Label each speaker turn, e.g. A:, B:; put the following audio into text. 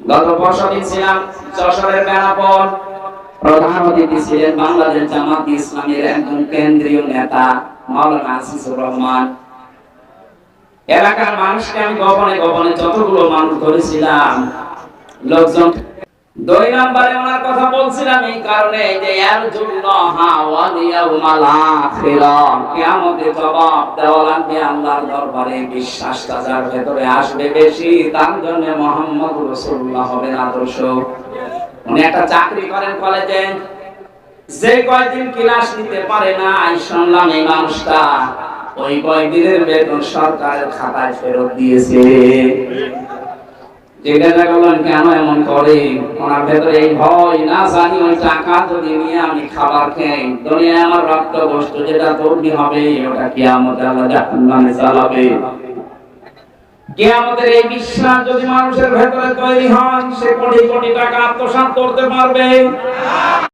A: গত বছরই ছিলাম যশোরের বেড়াপন প্রধান অতিথি ছিলেন বাংলাদেশ জামাত ইসলামের একজন কেন্দ্রীয় নেতা মাওলানা আসিসুর রহমান। এলাকার মানুষকে আমি গোপনে গোপনে যতগুলো মানুষ ধরেছিলাম, লোকজন দুই নম্বরে ওনার কথা বলছিলাম এই কারণে যে এর জন্য জবাব দেওয়া লাগবে আল্লাহর দরবারে, বিশ্বাসটা যার ভেতরে আসবে বেশি, তার জন্য মোহাম্মদ হবেন আদর্শ। উনি একটা চাকরি করেন কলেজে, যে কয়দিন ক্লাস নিতে পারে না শুনলাম এই মানুষটা ওই কয়দিনের বেতন সরকারের খাতায় ফেরত দিয়েছে। জিজ্ঞাসা করলেন, কেন এমন করে ওনার ভেতরে এই ভয় না জানি, ওই টাকা যদি নিয়ে আমি খাবার খাই দুনিয়া আমার রক্ত যেটা তৈরি হবে, ওটা আল্লাহ জাহান্নামে চালাবে। কিয়ামতের এই বিশ্বাস যদি মানুষের ভেতরে তৈরি হয়, সে কোটি কোটি টাকা আত্মসাৎ করতে পারবে।